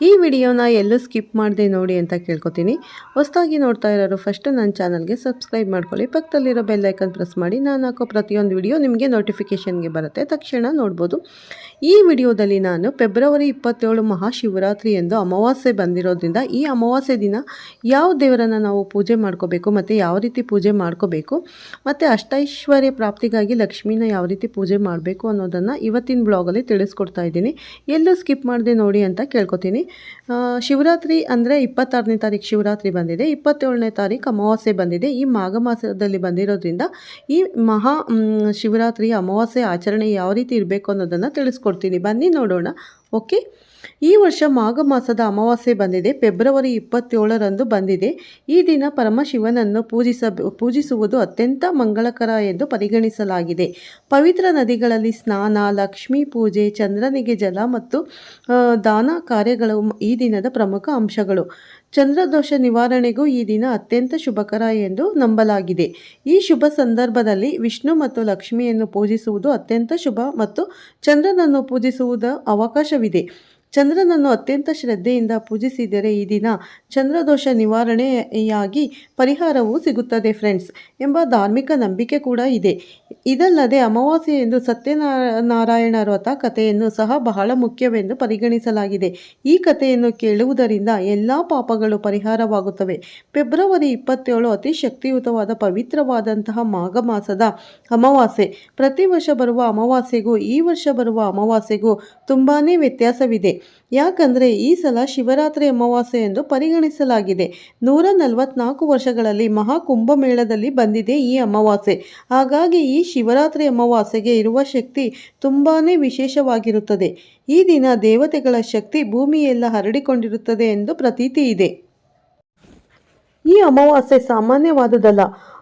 ಈ ವಿಡಿಯೋನ ಎಲ್ಲೂ ಸ್ಕಿಪ್ ಮಾಡದೆ ನೋಡಿ ಅಂತ ಕೇಳ್ಕೊತೀನಿ. ಹೊಸದಾಗಿ ನೋಡ್ತಾ ಇರೋರು ಫಸ್ಟು ನನ್ನ ಚಾನಲ್ಗೆ ಸಬ್ಸ್ಕ್ರೈಬ್ ಮಾಡ್ಕೊಳ್ಳಿ. ಪಕ್ಕದಲ್ಲಿರೋ ಬೆಲ್ಲೈಕನ್ ಪ್ರೆಸ್ ಮಾಡಿ. ನಾನು ಹಾಕೋ ಪ್ರತಿಯೊಂದು ವಿಡಿಯೋ ನಿಮಗೆ ನೋಟಿಫಿಕೇಷನ್ಗೆ ಬರುತ್ತೆ. ತಕ್ಷಣ ನೋಡ್ಬೋದು. ಈ ವಿಡಿಯೋದಲ್ಲಿ ನಾನು ಫೆಬ್ರವರಿ ಇಪ್ಪತ್ತೇಳು ಮಹಾಶಿವರಾತ್ರಿ ಎಂದು ಅಮಾವಾಸ್ಯೆ ಬಂದಿರೋದ್ರಿಂದ ಈ ಅಮಾವಾಸ್ಯೆ ದಿನ ಯಾವ ದೇವರನ್ನು ನಾವು ಪೂಜೆ ಮಾಡ್ಕೋಬೇಕು, ಮತ್ತು ಯಾವ ರೀತಿ ಪೂಜೆ ಮಾಡ್ಕೋಬೇಕು, ಮತ್ತು ಅಷ್ಟೈಶ್ವರ್ಯ ಪ್ರಾಪ್ತಿಗಾಗಿ ಲಕ್ಷ್ಮಿನ ಯಾವ ರೀತಿ ಪೂಜೆ ಮಾಡಬೇಕು ಅನ್ನೋದನ್ನು ಇವತ್ತಿನ ಬ್ಲಾಗಲ್ಲಿ ತಿಳಿಸ್ಕೊಡ್ತಾ ಇದ್ದೀನಿ. ಎಲ್ಲೂ ಸ್ಕಿಪ್ ಮಾಡದೆ ನೋಡಿ ಅಂತ ಕೇಳ್ಕೊತೀನಿ. ಶಿವರಾತ್ರಿ ಅಂದರೆ ಇಪ್ಪತ್ತಾರನೇ ತಾರೀಕು ಶಿವರಾತ್ರಿ ಬಂದಿದೆ. ಇಪ್ಪತ್ತೇಳನೇ ತಾರೀಕು ಅಮಾವಾಸ್ಯೆ ಬಂದಿದೆ. ಈ ಮಾಘ ಮಾಸದಲ್ಲಿ ಬಂದಿರೋದ್ರಿಂದ ಈ ಮಹಾ ಶಿವರಾತ್ರಿ ಅಮಾವಾಸ್ಯೆ ಆಚರಣೆ ಯಾವ ರೀತಿ ಇರಬೇಕು ಅನ್ನೋದನ್ನು ತಿಳಿಸ್ಕೊಡ್ತೀನಿ. ಬನ್ನಿ ನೋಡೋಣ. ಓಕೆ? ಈ ವರ್ಷ ಮಾಘ ಮಾಸದ ಅಮಾವಾಸ್ಯೆ ಬಂದಿದೆ. ಫೆಬ್ರವರಿ ಇಪ್ಪತ್ತೇಳರಂದು ಬಂದಿದೆ. ಈ ದಿನ ಪರಮಶಿವನನ್ನು ಪೂಜಿಸ, ಪೂಜಿಸುವುದು ಅತ್ಯಂತ ಮಂಗಳಕರ ಎಂದು ಪರಿಗಣಿಸಲಾಗಿದೆ. ಪವಿತ್ರ ನದಿಗಳಲ್ಲಿ ಸ್ನಾನ, ಲಕ್ಷ್ಮೀ ಪೂಜೆ, ಚಂದ್ರನಿಗೆ ಜಲ ಮತ್ತು ದಾನ ಕಾರ್ಯಗಳು ಈ ದಿನದ ಪ್ರಮುಖ ಅಂಶಗಳು. ಚಂದ್ರದೋಷ ನಿವಾರಣೆಗೂ ಈ ದಿನ ಅತ್ಯಂತ ಶುಭಕರ ಎಂದು ನಂಬಲಾಗಿದೆ. ಈ ಶುಭ ಸಂದರ್ಭದಲ್ಲಿ ವಿಷ್ಣು ಮತ್ತು ಲಕ್ಷ್ಮಿಯನ್ನು ಪೂಜಿಸುವುದು ಅತ್ಯಂತ ಶುಭ ಮತ್ತು ಚಂದ್ರನನ್ನು ಪೂಜಿಸುವುದ ಅವಕಾಶವಿದೆ. ಚಂದ್ರನನ್ನು ಅತ್ಯಂತ ಶ್ರದ್ಧೆಯಿಂದ ಪೂಜಿಸಿದರೆ ಈ ದಿನ ಚಂದ್ರದೋಷ ನಿವಾರಣೆಯಾಗಿ ಪರಿಹಾರವೂ ಸಿಗುತ್ತದೆ ಫ್ರೆಂಡ್ಸ್ ಎಂಬ ಧಾರ್ಮಿಕ ನಂಬಿಕೆ ಕೂಡ ಇದೆ. ಇದಲ್ಲದೆ ಅಮಾವಾಸ್ಯೆ ಎಂದು ಸತ್ಯನಾರಾಯಣ ವ್ರತ ಕಥೆಯನ್ನು ಸಹ ಬಹಳ ಮುಖ್ಯವೆಂದು ಪರಿಗಣಿಸಲಾಗಿದೆ. ಈ ಕಥೆಯನ್ನು ಕೇಳುವುದರಿಂದ ಎಲ್ಲ ಪಾಪಗಳು ಪರಿಹಾರವಾಗುತ್ತವೆ. ಫೆಬ್ರವರಿ ಇಪ್ಪತ್ತೇಳು ಅತಿ ಶಕ್ತಿಯುತವಾದ ಪವಿತ್ರವಾದಂತಹ ಮಾಘ ಮಾಸದ ಅಮಾವಾಸ್ಯೆ. ಪ್ರತಿ ವರ್ಷ ಬರುವ ಅಮಾವಾಸ್ಯೆಗೂ ಈ ವರ್ಷ ಬರುವ ಅಮಾವಾಸ್ಯೆಗೂ ತುಂಬಾ ವ್ಯತ್ಯಾಸವಿದೆ. ಯಾಕಂದರೆ ಈ ಸಲ ಶಿವರಾತ್ರಿ ಅಮಾವಾಸ್ಯೆ ಎಂದು ಪರಿಗಣಿಸಲಾಗಿದೆ. ನೂರ ನಲವತ್ನಾಲ್ಕು ವರ್ಷಗಳಲ್ಲಿ ಮಹಾಕುಂಭಮೇಳದಲ್ಲಿ ಬಂದಿದೆ ಈ ಅಮಾವಾಸ್ಯೆ. ಹಾಗಾಗಿ ಈ ಶಿವರಾತ್ರಿ ಅಮಾವಾಸ್ಯೆಗೆ ಇರುವ ಶಕ್ತಿ ತುಂಬಾ ವಿಶೇಷವಾಗಿರುತ್ತದೆ. ಈ ದಿನ ದೇವತೆಗಳ ಶಕ್ತಿ ಭೂಮಿಯೆಲ್ಲ ಹರಡಿಕೊಂಡಿರುತ್ತದೆ ಎಂದು ಪ್ರತೀತಿ ಇದೆ. ಈ ಅಮಾವಾಸ್ಯೆ ಸಾಮಾನ್ಯವಾದುದಲ್ಲ.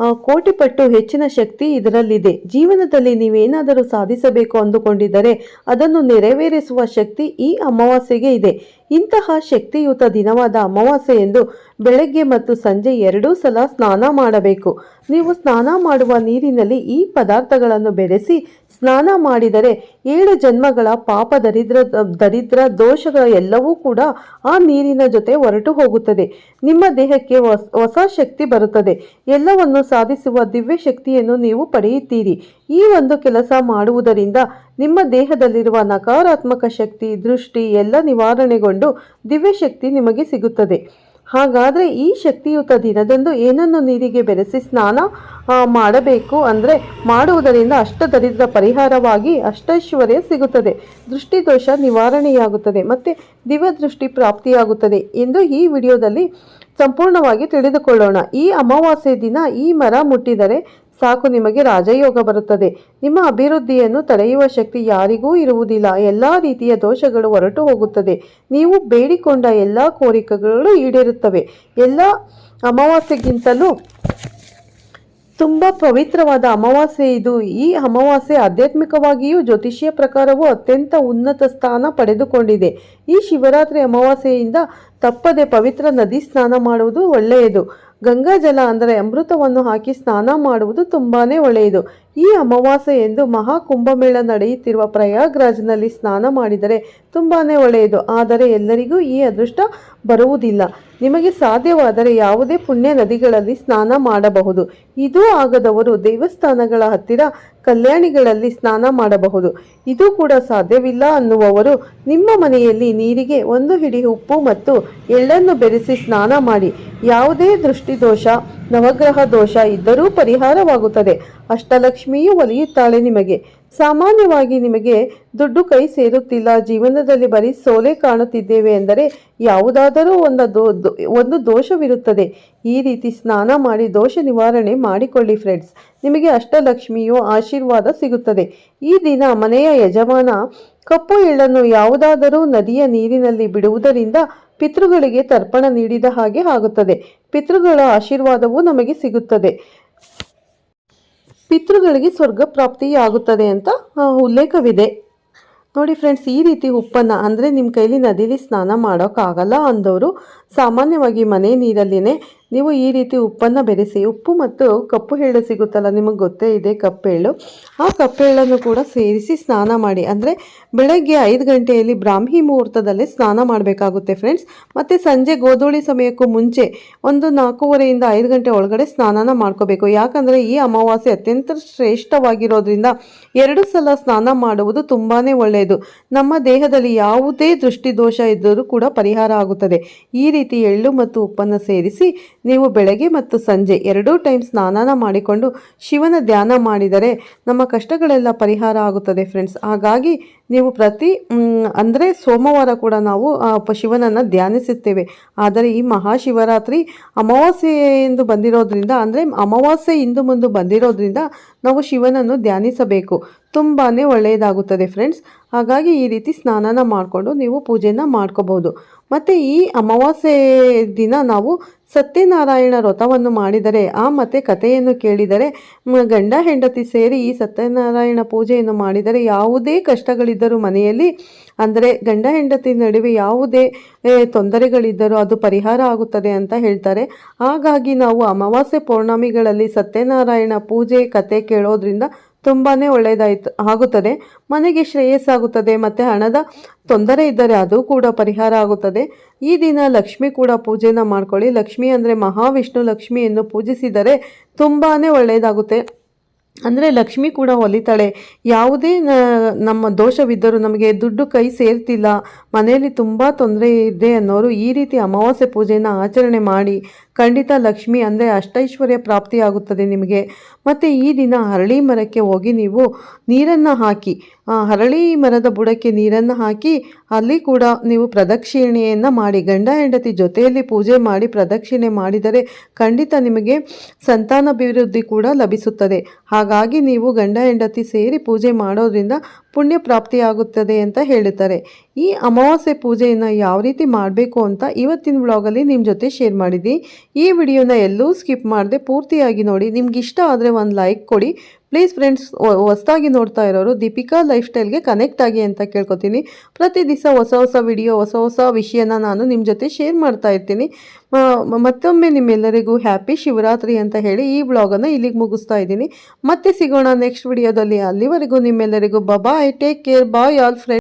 ಕೋಟಿ ಪಟ್ಟು ಹೆಚ್ಚಿನ ಶಕ್ತಿ ಇದರಲ್ಲಿದೆ. ಜೀವನದಲ್ಲಿ ನೀವೇನಾದರೂ ಸಾಧಿಸಬೇಕು ಅಂದುಕೊಂಡಿದ್ದರೆ ಅದನ್ನು ನೆರವೇರಿಸುವ ಶಕ್ತಿ ಈ ಅಮಾವಾಸ್ಯೆಗೆ ಇದೆ. ಇಂತಹ ಶಕ್ತಿಯುತ ದಿನವಾದ ಅಮಾವಾಸ್ಯೆ ಎಂದು ಬೆಳಗ್ಗೆ ಮತ್ತು ಸಂಜೆ ಎರಡೂ ಸಲ ಸ್ನಾನ ಮಾಡಬೇಕು. ನೀವು ಸ್ನಾನ ಮಾಡುವ ನೀರಿನಲ್ಲಿ ಈ ಪದಾರ್ಥಗಳನ್ನು ಬೆರೆಸಿ ಸ್ನಾನ ಮಾಡಿದರೆ ಏಳು ಜನ್ಮಗಳ ಪಾಪ ದರಿದ್ರ ದರಿದ್ರ ದೋಷಗಳ ಎಲ್ಲವೂ ಕೂಡ ಆ ನೀರಿನ ಜೊತೆ ಹೊರಟು ಹೋಗುತ್ತದೆ. ನಿಮ್ಮ ದೇಹಕ್ಕೆ ಹೊಸ ಶಕ್ತಿ ಬರುತ್ತದೆ. ಎಲ್ಲವನ್ನು ಸಾಧಿಸುವ ದಿವ್ಯ ಶಕ್ತಿಯನ್ನು ನೀವು ಪಡೆಯುತ್ತೀರಿ. ಈ ಒಂದು ಕೆಲಸ ಮಾಡುವುದರಿಂದ ನಿಮ್ಮ ದೇಹದಲ್ಲಿರುವ ನಕಾರಾತ್ಮಕ ಶಕ್ತಿ, ದೃಷ್ಟಿ ಎಲ್ಲ ನಿವಾರಣೆಗೊಂಡು ದಿವ್ಯ ಶಕ್ತಿ ನಿಮಗೆ ಸಿಗುತ್ತದೆ. ಹಾಗಾದರೆ ಈ ಶಕ್ತಿಯುತ ದಿನದಂದು ಏನನ್ನು ನೀರಿಗೆ ಬೆರೆಸಿ ಸ್ನಾನ ಮಾಡಬೇಕು ಅಂದರೆ ಮಾಡುವುದರಿಂದ ಅಷ್ಟದರಿದ್ರ ಪರಿಹಾರವಾಗಿ ಅಷ್ಟೈಶ್ವರ್ಯ ಸಿಗುತ್ತದೆ. ದೃಷ್ಟಿದೋಷ ನಿವಾರಣೆಯಾಗುತ್ತದೆ ಮತ್ತು ದಿವದೃಷ್ಟಿ ಪ್ರಾಪ್ತಿಯಾಗುತ್ತದೆ ಎಂದು ಈ ವಿಡಿಯೋದಲ್ಲಿ ಸಂಪೂರ್ಣವಾಗಿ ತಿಳಿದುಕೊಳ್ಳೋಣ. ಈ ಅಮಾವಾಸ್ಯೆ ದಿನ ಈ ಮರ ಮುಟ್ಟಿದರೆ ಸಾಕು, ನಿಮಗೆ ರಾಜಯೋಗ ಬರುತ್ತದೆ. ನಿಮ್ಮ ಅಭಿವೃದ್ಧಿಯನ್ನು ತಡೆಯುವ ಶಕ್ತಿ ಯಾರಿಗೂ ಇರುವುದಿಲ್ಲ. ಎಲ್ಲ ರೀತಿಯ ದೋಷಗಳು ಹೊರಟು ಹೋಗುತ್ತದೆ. ನೀವು ಬೇಡಿಕೊಂಡ ಎಲ್ಲ ಕೋರಿಕೆಗಳು ಈಡೇರುತ್ತವೆ. ಎಲ್ಲ ಅಮಾವಾಸ್ಯೆಗಿಂತಲೂ ತುಂಬ ಪವಿತ್ರವಾದ ಅಮಾವಾಸ್ಯೆ ಇದು. ಈ ಅಮಾವಾಸ್ಯೆ ಆಧ್ಯಾತ್ಮಿಕವಾಗಿಯೂ ಜ್ಯೋತಿಷ್ಯ ಪ್ರಕಾರವೂ ಅತ್ಯಂತ ಉನ್ನತ ಸ್ಥಾನ ಪಡೆದುಕೊಂಡಿದೆ. ಈ ಶಿವರಾತ್ರಿ ಅಮಾವಾಸ್ಯೆಯಿಂದ ತಪ್ಪದೆ ಪವಿತ್ರ ನದಿ ಸ್ನಾನ ಮಾಡುವುದು ಒಳ್ಳೆಯದು. ಗಂಗಾ ಜಲ ಅಂದರೆ ಅಮೃತವನ್ನು ಹಾಕಿ ಸ್ನಾನ ಮಾಡುವುದು ತುಂಬಾನೇ ಒಳ್ಳೆಯದು. ಈ ಅಮಾವಾಸ್ಯೆ ಎಂದು ಮಹಾ ಕುಂಭಮೇಳ ನಡೆಯುತ್ತಿರುವ ಪ್ರಯಾಗ್ರಾಜ್ನಲ್ಲಿ ಸ್ನಾನ ಮಾಡಿದರೆ ತುಂಬಾನೇ ಒಳ್ಳೆಯದು. ಆದರೆ ಎಲ್ಲರಿಗೂ ಈ ಅದೃಷ್ಟ ಬರುವುದಿಲ್ಲ. ನಿಮಗೆ ಸಾಧ್ಯವಾದರೆ ಯಾವುದೇ ಪುಣ್ಯ ನದಿಗಳಲ್ಲಿ ಸ್ನಾನ ಮಾಡಬಹುದು. ಇದೂ ಆಗದವರು ದೇವಸ್ಥಾನಗಳ ಹತ್ತಿರ ಕಲ್ಯಾಣಿಗಳಲ್ಲಿ ಸ್ನಾನ ಮಾಡಬಹುದು. ಇದು ಕೂಡ ಸಾಧ್ಯವಿಲ್ಲ ಅನ್ನುವವರು ನಿಮ್ಮ ಮನೆಯಲ್ಲಿ ನೀರಿಗೆ ಒಂದು ಹಿಡಿ ಉಪ್ಪು ಮತ್ತು ಎಳ್ಳನ್ನು ಬೆರೆಸಿ ಸ್ನಾನ ಮಾಡಿ. ಯಾವುದೇ ದೃಷ್ಟಿದೋಷ ನವಗ್ರಹ ದೋಷ ಇದ್ದರೂ ಪರಿಹಾರವಾಗುತ್ತದೆ. ಅಷ್ಟಲಕ್ಷ್ಮಿಯೂ ಒಲಿಯುತ್ತಾಳೆ ನಿಮಗೆ. ಸಾಮಾನ್ಯವಾಗಿ ನಿಮಗೆ ದುಡ್ಡು ಕೈ ಸೇರುತ್ತಿಲ್ಲ. ಜೀವನದಲ್ಲಿ ಬರೀ ಸೋಲೆ ಕಾಣುತ್ತಿದ್ದೇವೆ ಎಂದರೆ ಯಾವುದಾದರೂ ಒಂದು ಒಂದು ದೋಷವಿರುತ್ತದೆ. ಈ ರೀತಿ ಸ್ನಾನ ಮಾಡಿ ದೋಷ ನಿವಾರಣೆ ಮಾಡಿಕೊಳ್ಳಿ ಫ್ರೆಂಡ್ಸ್. ನಿಮಗೆ ಅಷ್ಟಲಕ್ಷ್ಮಿಯು ಆಶೀರ್ವಾದ ಸಿಗುತ್ತದೆ. ಈ ದಿನ ಮನೆಯ ಯಜಮಾನ ಕಪ್ಪು ಎಳ್ಳನ್ನು ಯಾವುದಾದರೂ ನದಿಯ ನೀರಿನಲ್ಲಿ ಬಿಡುವುದರಿಂದ ಪಿತೃಗಳಿಗೆ ತರ್ಪಣ ನೀಡಿದ ಹಾಗೆ ಆಗುತ್ತದೆ. ಪಿತೃಗಳ ಆಶೀರ್ವಾದವೂ ನಮಗೆ ಸಿಗುತ್ತದೆ. ಪಿತೃಗಳಿಗೆ ಸ್ವರ್ಗ ಪ್ರಾಪ್ತಿಯಾಗುತ್ತದೆ ಅಂತ ಉಲ್ಲೇಖವಿದೆ. ನೋಡಿ ಫ್ರೆಂಡ್ಸ್ ಈ ರೀತಿ ಉಪ್ಪನ್ನ, ಅಂದರೆ ನಿಮ್ಮ ಕೈಲಿ ನದಿಲಿ ಸ್ನಾನ ಮಾಡೋಕ್ಕಾಗಲ್ಲ ಅಂದವರು, ಸಾಮಾನ್ಯವಾಗಿ ಮನೆ ನೀರಲ್ಲಿನೇ ನೀವು ಈ ರೀತಿ ಉಪ್ಪನ್ನು ಬೆರೆಸಿ ಉಪ್ಪು ಮತ್ತು ಕಪ್ಪು ಎಳ್ಳು ಸಿಗುತ್ತಲ್ಲ, ನಿಮಗೆ ಗೊತ್ತೇ ಇದೆ ಕಪ್ಪೆಳ್ಳು ಆ ಕಪ್ಪೆಳ್ಳನ್ನು ಕೂಡ ಸೇರಿಸಿ ಸ್ನಾನ ಮಾಡಿ. ಅಂದರೆ ಬೆಳಗ್ಗೆ ಐದು ಗಂಟೆಯಲ್ಲಿ ಬ್ರಾಹ್ಮಿ ಮುಹೂರ್ತದಲ್ಲಿ ಸ್ನಾನ ಮಾಡಬೇಕಾಗುತ್ತೆ ಫ್ರೆಂಡ್ಸ್ ಮತ್ತು ಸಂಜೆ ಗೋಧೂಳಿ ಸಮಯಕ್ಕೂ ಮುಂಚೆ ಒಂದು ನಾಲ್ಕೂವರೆಯಿಂದ ಐದು ಗಂಟೆ ಒಳಗಡೆ ಸ್ನಾನನ ಮಾಡ್ಕೋಬೇಕು. ಯಾಕಂದರೆ ಈ ಅಮಾವಾಸ್ಯೆ ಅತ್ಯಂತ ಶ್ರೇಷ್ಠವಾಗಿರೋದ್ರಿಂದ ಎರಡು ಸಲ ಸ್ನಾನ ಮಾಡುವುದು ತುಂಬಾ ಒಳ್ಳೆಯದು. ನಮ್ಮ ದೇಹದಲ್ಲಿ ಯಾವುದೇ ದೃಷ್ಟಿದೋಷ ಇದ್ದರೂ ಕೂಡ ಪರಿಹಾರ ಆಗುತ್ತದೆ. ಈ ರೀತಿ ಎಳ್ಳು ಮತ್ತು ಉಪ್ಪನ್ನು ಸೇರಿಸಿ ನೀವು ಬೆಳಗ್ಗೆ ಮತ್ತು ಸಂಜೆ ಎರಡೂ ಟೈಮ್ ಸ್ನಾನ ಮಾಡಿಕೊಂಡು ಶಿವನ ಧ್ಯಾನ ಮಾಡಿದರೆ ನಮ್ಮ ಕಷ್ಟಗಳೆಲ್ಲ ಪರಿಹಾರ ಆಗುತ್ತದೆ ಫ್ರೆಂಡ್ಸ್ ಹಾಗಾಗಿ ನೀವು ಪ್ರತಿ ಅಂದರೆ ಸೋಮವಾರ ಕೂಡ ನಾವು ಶಿವನನ್ನು ಧ್ಯಾನಿಸುತ್ತೇವೆ. ಆದರೆ ಈ ಮಹಾಶಿವರಾತ್ರಿ ಅಮಾವಾಸ್ಯೆ ಎಂದು ಬಂದಿರೋದ್ರಿಂದ, ಅಂದರೆ ಅಮಾವಾಸ್ಯೆ ಇಂದು ಮುಂದೆ ಬಂದಿರೋದ್ರಿಂದ ನಾವು ಶಿವನನ್ನು ಧ್ಯಾನಿಸಬೇಕು. ತುಂಬಾ ಒಳ್ಳೆಯದಾಗುತ್ತದೆ ಫ್ರೆಂಡ್ಸ್ ಹಾಗಾಗಿ ಈ ರೀತಿ ಸ್ನಾನ ಮಾಡಿಕೊಂಡು ನೀವು ಪೂಜೆನ ಮಾಡ್ಕೋಬೋದು ಮತ್ತು ಈ ಅಮಾವಾಸ್ಯೆ ದಿನ ನಾವು ಸತ್ಯನಾರಾಯಣ ವ್ರತವನ್ನು ಮಾಡಿದರೆ, ಆ ಮತ್ತೆ ಕಥೆಯನ್ನು ಕೇಳಿದರೆ ಗಂಡ ಹೆಂಡತಿ ಸೇರಿ ಈ ಸತ್ಯನಾರಾಯಣ ಪೂಜೆಯನ್ನು ಮಾಡಿದರೆ ಯಾವುದೇ ಕಷ್ಟಗಳಿದ್ದರೂ ಮನೆಯಲ್ಲಿ, ಅಂದರೆ ಗಂಡ ಹೆಂಡತಿ ನಡುವೆ ಯಾವುದೇ ತೊಂದರೆಗಳಿದ್ದರೂ ಅದು ಪರಿಹಾರ ಆಗುತ್ತದೆ ಅಂತ ಹೇಳ್ತಾರೆ. ಹಾಗಾಗಿ ನಾವು ಅಮಾವಾಸ್ಯೆ ಪೌರ್ಣಮಿಗಳಲ್ಲಿ ಸತ್ಯನಾರಾಯಣ ಪೂಜೆ ಕತೆ ಕೇಳೋದ್ರಿಂದ ತುಂಬಾ ಒಳ್ಳೆಯದಾಯಿತು ಆಗುತ್ತದೆ. ಮನೆಗೆ ಶ್ರೇಯಸ್ಸಾಗುತ್ತದೆ, ಮತ್ತು ಹಣದ ತೊಂದರೆ ಇದ್ದರೆ ಅದು ಕೂಡ ಪರಿಹಾರ ಆಗುತ್ತದೆ. ಈ ದಿನ ಲಕ್ಷ್ಮಿ ಕೂಡ ಪೂಜೆನ ಮಾಡ್ಕೊಳ್ಳಿ. ಲಕ್ಷ್ಮಿ ಅಂದರೆ ಮಹಾವಿಷ್ಣು ಲಕ್ಷ್ಮಿಯನ್ನು ಪೂಜಿಸಿದರೆ ತುಂಬಾ ಒಳ್ಳೆಯದಾಗುತ್ತೆ ಅಂದರೆ ಲಕ್ಷ್ಮಿ ಕೂಡ ಹೊಲಿತಾಳೆ. ಯಾವುದೇ ನಮ್ಮ ದೋಷವಿದ್ದರೂ ನಮಗೆ ದುಡ್ಡು ಕೈ ಸೇರ್ತಿಲ್ಲ. ಮನೆಯಲ್ಲಿ ತುಂಬ ತೊಂದರೆ ಇದೆ ಅನ್ನೋರು ಈ ರೀತಿ ಅಮಾವಾಸ್ಯೆ ಪೂಜೆಯನ್ನು ಆಚರಣೆ ಮಾಡಿ ಖಂಡಿತ ಲಕ್ಷ್ಮಿ ಅಂದರೆ ಅಷ್ಟೈಶ್ವರ್ಯ ಪ್ರಾಪ್ತಿಯಾಗುತ್ತದೆ ನಿಮಗೆ. ಮತ್ತು ಈ ದಿನ ಹರಳಿ ಮರಕ್ಕೆ ಹೋಗಿ ನೀವು ನೀರನ್ನು ಹಾಕಿ ಹರಳಿ ಮರದ ಬುಡಕ್ಕೆ ನೀರನ್ನು ಹಾಕಿ ಅಲ್ಲಿ ಕೂಡ ನೀವು ಪ್ರದಕ್ಷಿಣೆಯನ್ನು ಮಾಡಿ, ಗಂಡ ಹೆಂಡತಿ ಜೊತೆಯಲ್ಲಿ ಪೂಜೆ ಮಾಡಿ, ಪ್ರದಕ್ಷಿಣೆ ಮಾಡಿದರೆ ಖಂಡಿತ ನಿಮಗೆ ಸಂತಾನಾಭಿವೃದ್ಧಿ ಕೂಡ ಲಭಿಸುತ್ತದೆ. ಹಾಗಾಗಿ ನೀವು ಗಂಡ ಹೆಂಡತಿ ಸೇರಿ ಪೂಜೆ ಮಾಡೋದ್ರಿಂದ ಪುಣ್ಯ ಪ್ರಾಪ್ತಿಯಾಗುತ್ತದೆ ಅಂತ ಹೇಳುತ್ತಾರೆ. ಈ ಅಮಾವಾಸ್ಯೆ ಪೂಜೆಯನ್ನು ಯಾವ ರೀತಿ ಮಾಡಬೇಕು ಅಂತ ಇವತ್ತಿನ ವ್ಲಾಗಲ್ಲಿ ನಿಮ್ಮ ಜೊತೆ ಶೇರ್ ಮಾಡಿದ್ದಿ. ಈ ವಿಡಿಯೋನ ಎಲ್ಲೂ ಸ್ಕಿಪ್ ಮಾಡದೆ ಪೂರ್ತಿಯಾಗಿ ನೋಡಿ. ನಿಮ್ಗೆ ಇಷ್ಟ ಆದರೆ ಒಂದು ಲೈಕ್ ಕೊಡಿ. ಪ್ಲೀಸ್ ಫ್ರೆಂಡ್ಸ್ ಹೊಸದಾಗಿ ನೋಡ್ತಾ ಇರೋರು ದೀಪಿಕಾ ಲೈಫ್ ಸ್ಟೈಲ್ಗೆ ಕನೆಕ್ಟ್ ಆಗಿ ಅಂತ ಕೇಳ್ಕೊತೀನಿ. ಪ್ರತಿ ದಿವಸ ಹೊಸ ಹೊಸ ವಿಡಿಯೋ ಹೊಸ ಹೊಸ ವಿಷಯನ ನಾನು ನಿಮ್ಮ ಜೊತೆ ಶೇರ್ ಮಾಡ್ತಾ ಇರ್ತೀನಿ. ಮತ್ತೊಮ್ಮೆ ನಿಮ್ಮೆಲ್ಲರಿಗೂ ಹ್ಯಾಪಿ ಶಿವರಾತ್ರಿ ಅಂತ ಹೇಳಿ ಈ ವ್ಲಾಗನ್ನು ಇಲ್ಲಿಗೆ ಮುಗಿಸ್ತಾ ಇದ್ದೀನಿ. ಮತ್ತೆ ಸಿಗೋಣ ನೆಕ್ಸ್ಟ್ ವಿಡಿಯೋದಲ್ಲಿ ಅಲ್ಲಿವರೆಗೂ ನಿಮ್ಮೆಲ್ಲರಿಗೂ I take care. Bye all friends.